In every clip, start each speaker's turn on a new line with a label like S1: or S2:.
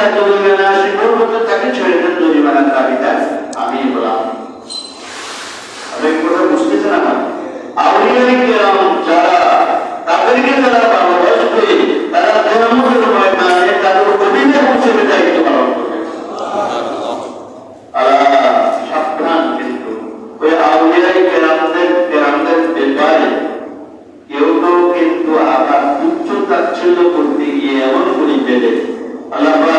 S1: তার আসে পর্যন্ত তাকে ছেড়ে দেন জরিমানার আমি বললাম। কথা বুঝতেছেন আমার? যারা তাদেরকে যারা তারা ধর্মের তাদের হিসেবে দায়িত্ব পালন কেউ কিন্তু করতে গিয়ে এমন করি পেলে। আল্লাহ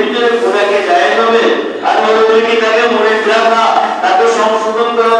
S1: অতীতের ওনাকে জায়গ হবে আর ওদের কি তাকে মনে ফেরা তাকে সংশোধন করা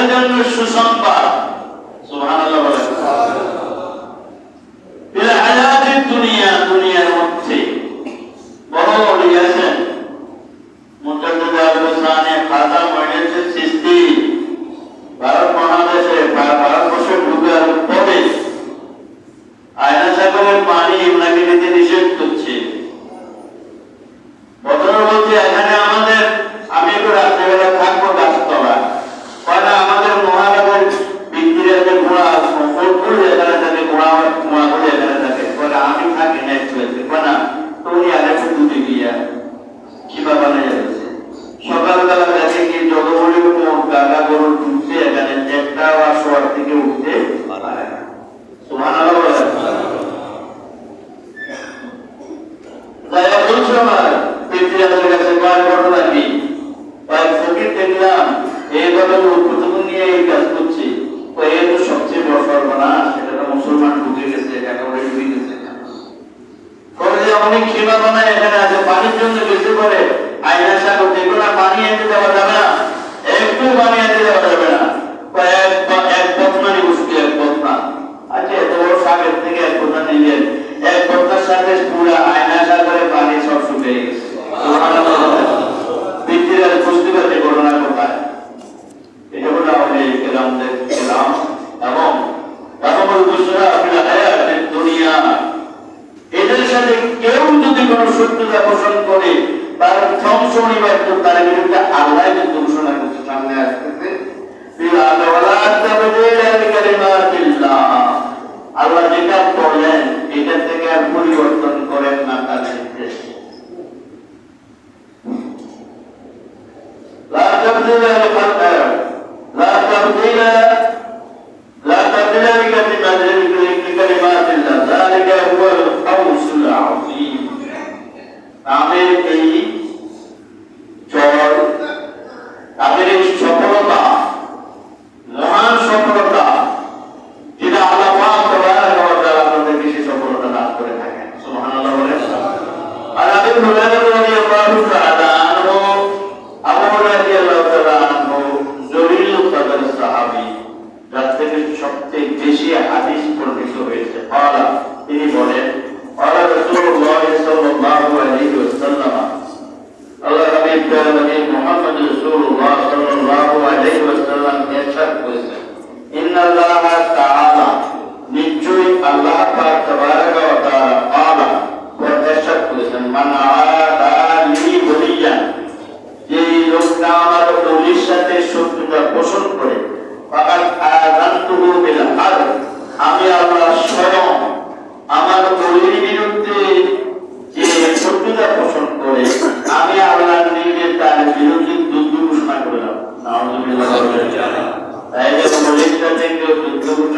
S1: তাদের জন্য সুসংবাদ। সুবহানাল্লাহ বলেন ফিল হায়াতিদ দুনিয়া দুনিয়ার মধ্যে বড় বড় আছেন মুজাদ্দিদ আবু সানি খাজা মহিনুদ্দিন চিশতি ভারত মহাদেশে ভা- ভারতবর্ষে ঢুকার পরে আয়না সাগরের পানি ওনাকে নিতে নিষেধ করছে বদর বলছে এখানে আমাদের আমি একটু রাত্রেবেলা থাকব গাছতলা কারণ আমাদের মহারাজের বিক্রিয়া যে ঘোড়া ফোরপুর এখানে থাকে ঘোড়া ঘোড়াগুলি এখানে থাকে বলে আমি থাকি না একটু আছে না তুমি আগে একটু দুধে গিয়া কিবা বানাই যাচ্ছে সকালবেলা দেখে কি যতগুলি মোট গাগা গরু ঢুকছে এখানে একটা বা শোয়ার থেকে উঠতে পারে না সুবহানাল্লাহ বলেন। তাই বলছো আমার পিতৃদের কাছে কয়েক ঘটনা কি কয়েক ফকির দেখলাম এইভাবে প্রথম নিয়ে এই কাজ করছি তো এই তো সবচেয়ে বড় সর্বনাশ এটা তো মুসলমান ঢুকে গেছে এখানে ওরা ঢুকে গেছে করে যে অনেক সীমা বানায় এখানে আছে পানির জন্য বেশি করে আয়না সাগর দেখো না পানি এনে দেওয়া যাবে না একটু পানি এনে দেওয়া যাবে না কয়েক এক বদনানি বসবে এক বদনা আচ্ছা এত বড় সাগর থেকে এক বদনা নিলেন এক বদনার সাথে পুরো আয়না সাগরে পানি সব শুকিয়ে গেছে বৃদ্ধিরা বুঝতে পারছে ঘটনা কোথায় এটা হলো আমাদের কেরামদের কেরাম এবং রাহমুল বুশরা ফিল হায়াতিদ দুনিয়া এদের সাথে কেউ যদি কোনো শত্রুতা পোষণ করে তার ধ্বংস নিবার্য তার বিরুদ্ধে আল্লাহ কিন্তু ঘোষণা করছে সামনে আসতেছে বিলাল ওয়ালা তাবদীলা লিকালিমাতিল্লাহ আল্লাহ যেটা বলেন এটা থেকে আর পরিবর্তন করেন না তার নির্দেশ لا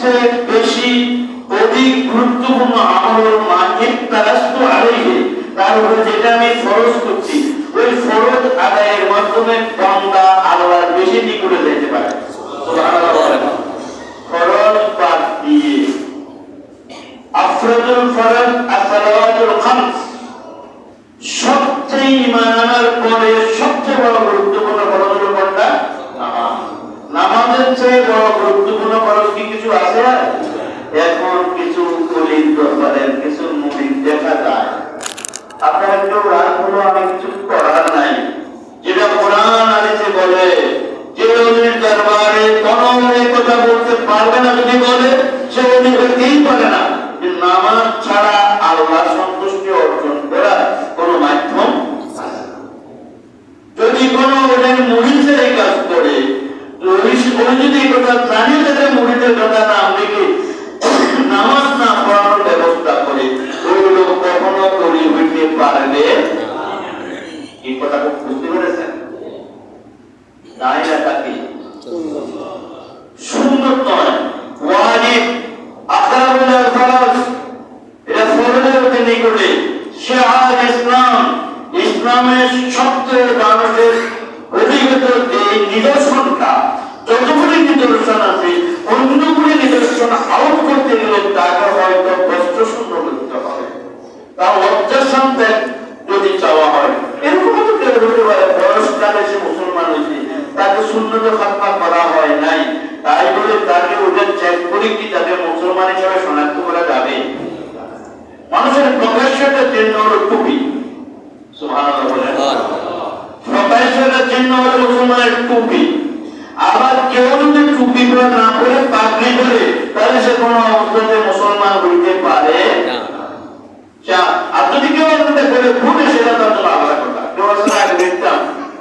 S1: সবচেয়ে বেশি অধিক গুরুত্বপূর্ণ আমল হল মাহিক তারাস্তু আলাইহি, তার উপরে যেটা আমি ফরজ করছি, ওই ফরজ আদায়ের মাধ্যমে বান্দা আল্লাহর বেশি নিকটে যেতে পারে। তুমি যদি এই কথা প্রাণীর ক্ষেত্রে মুড়িতে কথা না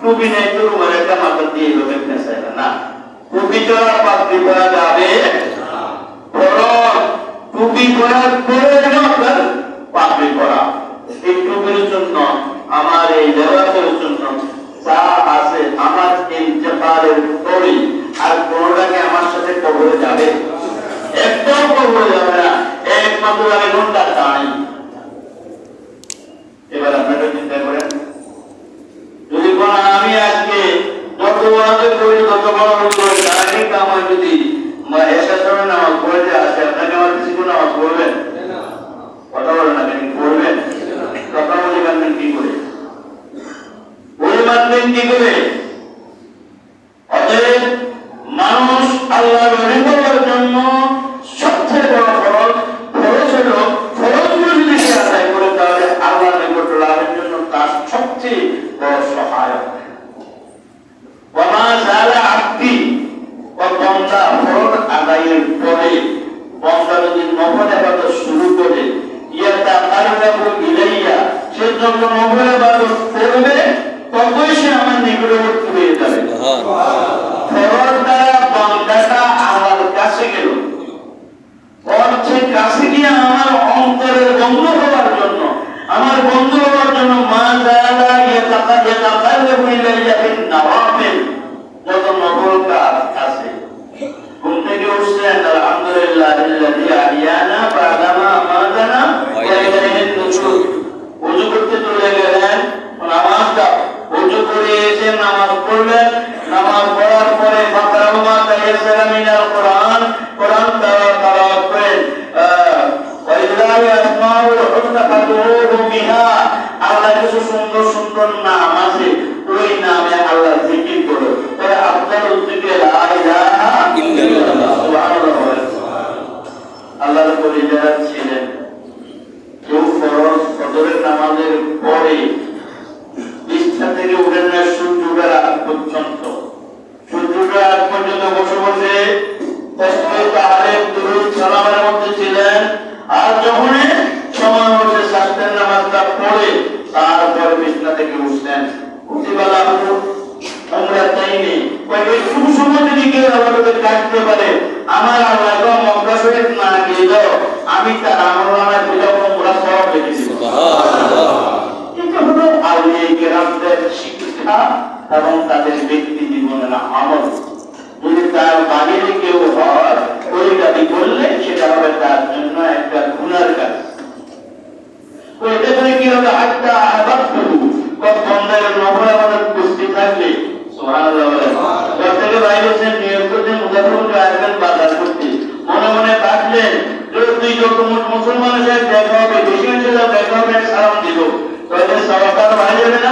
S1: টুপি নেই তো রুমাল একটা মাথা দিয়ে এইভাবে নেশায় না? টুপি ছাড়া পাত্রী করা যাবে। টুপি করার পরে আপনার পাপড়ি করা এই টুপির জন্য, আমার এই লেবাসের জন্য যা আছে আমার ইন্তেকালের পরে আর কোনটাকে আমার সাথে কবরে যাবে? একদম কবরে যাবে না। একমাত্র আমি ঘণ্টা চাই এবার আপনারা চিন্তা করেন। যদি কোন বলার মতো শারীরিক আমার যদি এসা নামাজ পড়ে কথা বলেন না। এবং তাদের ব্যক্তি জীবনের আমল। যদি তার বাহিরে কেউ হয় দাবি করলে সেটা হবে তার জন্য একটা গুনার কাজ। তো কি হবে? আটটা আবাদ করব বন্ধার আমাদের কুস্তি থাকলে? ঘর থেকে বাইরে হচ্ছেন নিয়োগ করতে মুজাফরকে আসবেন বাজার করতে। মনে মনে থাকলেন যদি যত মুসলমানের দেখা হবে, বেশি দেখা হবে, সালাম দিব। তাহলে সালাম ভাই যাবে না।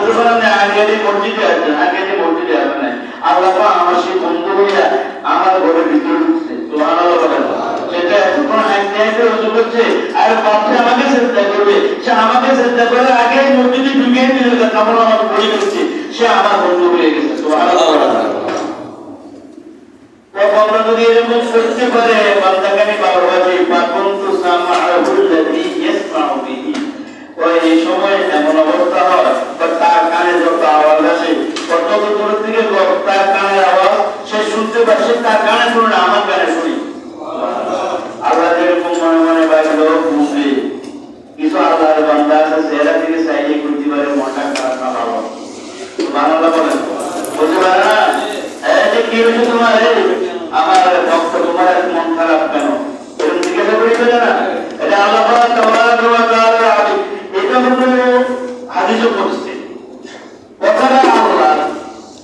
S1: আমি পারেন বললাম আগে মসজিদে আসবেন, আগে যে মসজিদে আসবেন। না আল্লাহ আমার সেই বন্ধু হইয়া আমার ঘরে ভিতরে ঢুকছে। সুবহানাল্লাহ বলেন সেটা এখন করছে আর বাপসে আমাকে চেষ্টা করবে, সে আমাকে চেষ্টা করে আগে মসজিদে ঢুকিয়ে দিলে কাপড় আমার পড়ে গেছে সে আমার বন্ধু হয়ে গেছে সুবহানাল্লাহ বলেন আমরা যদি এরকম করতে পারে বান্দাকে আমি বারবাজি পাকুন্তু সামাহুল্লাযী ইয়াসমাউ বিহি তো এই সময় এমন অবস্থা হয় বা তার কানে যত আওয়াজ আসে কত দূর থেকে লোক তার কানের আওয়াজ সে শুনতে পাচ্ছে তার কানে শুনে না আমার কানে শুনি আল্লাহ যেরকম মনে মনে বাইরে বুঝবে কিছু আল্লাহর বান্দা আছে সেরা থেকে চাইলে করতে পারে মনটা খারাপ না ভালো বাংলা বলেন বুঝতে পারে না এই যে কি হয়েছে তোমার এই আমার ভক্ত তোমার এত মন খারাপ কেন এরকম জিজ্ঞাসা করেছে না এটা আল্লাহ পাক তাবারাক ওয়া তাআলা আদি- এটা হলো হাদিসে পড়ছে কথাটা আল্লাহ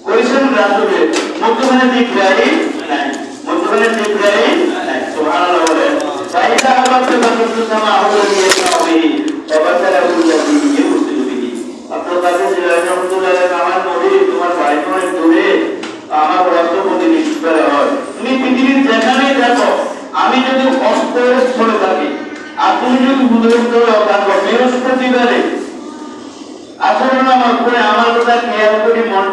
S1: করেছেন রাসূলের মধ্যখানে জিব্রাইল নাই মধ্যখানে জিব্রাইল নাই সুবহানাল্লাহ বলেন ফাইদা আবাদতু ফাকুতু সামাহু আল্লাযী ইয়াসমাউ বিহি ওয়া বাসারাহু আল্লাযী ইউবসিরু বিহি আপনার কাছে জিলানী রহমাতুল্লাহ আলাইহি আমার নবী তোমার বাড়ি তো অনেক দূরে আমার রক্ত প্রতি নিশ্চিত করা হয় তুমি পৃথিবীর যেখানেই দেখো আমি যদি অস্তের স্থলে থাকি আর তুমি যদি বুধের স্থলে থাকো বৃহস্পতিবারে আসলে আমার করে আমার কথা খেয়াল করি মন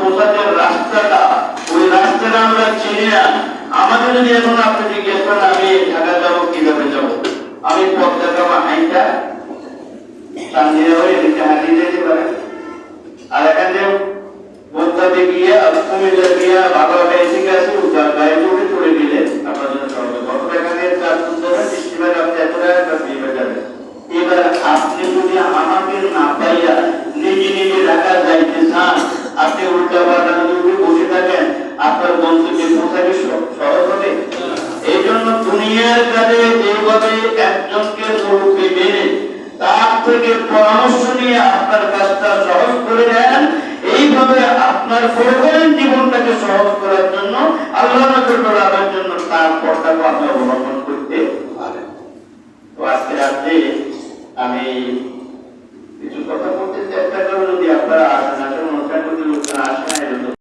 S1: পৌঁছাতে রাস্তাটা, ওই রাস্তাটা আমরা চিনি না। আমাকে যদি এখন আপনি জিজ্ঞেস করেন, আমি ঢাকা যাব, কীভাবে যাব? আমি পথ দেখাবো হাইটা চান্দিয়া হয়ে এদিকে হাঁটিয়ে যেতে পারে আর এখানে বোদ্ধাতে গিয়ে কুমিল্লা গিয়ে বাবাটা এসে গেছে